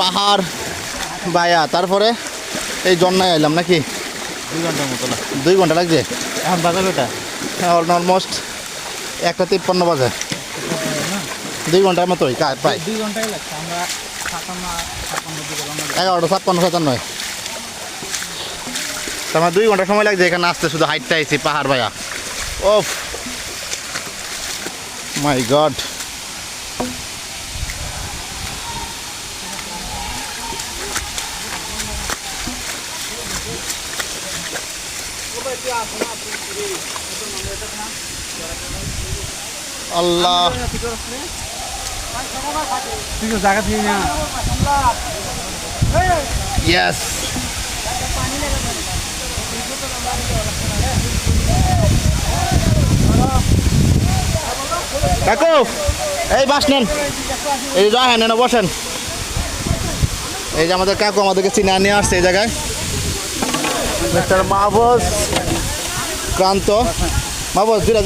পাহাড় বায়া তারপরে এই জন্নায় এলাম নাকি? দুই ঘণ্টার মতো না দুই ঘণ্টা লাগছে? এখন বাজার ওটা অলমোস্ট একটা তিপ্পান্ন বাজে। দুই ঘণ্টার মতোই কাজ প্রায়। দুই ঘন্টাই লাগছে আমরা। এগারোটা ছাপ্পান্ন সাতান্ন তার মানে দুই ঘণ্টা সময় লাগছে এখানে আসতে শুধু হাইটটা আইছি পাহাড় ভাইয়া ওফ। মাই গড আল্লাহ। ইয়েস এই, বাস নেন। এই যা হ্যাঁ বসেন। এই যে আমাদের কাকু আমাদেরকে চিনে নিয়ে আসছে এই জায়গায়। মিস্টার মাহবুজ ক্রান্ত। মাহবুজ দুটা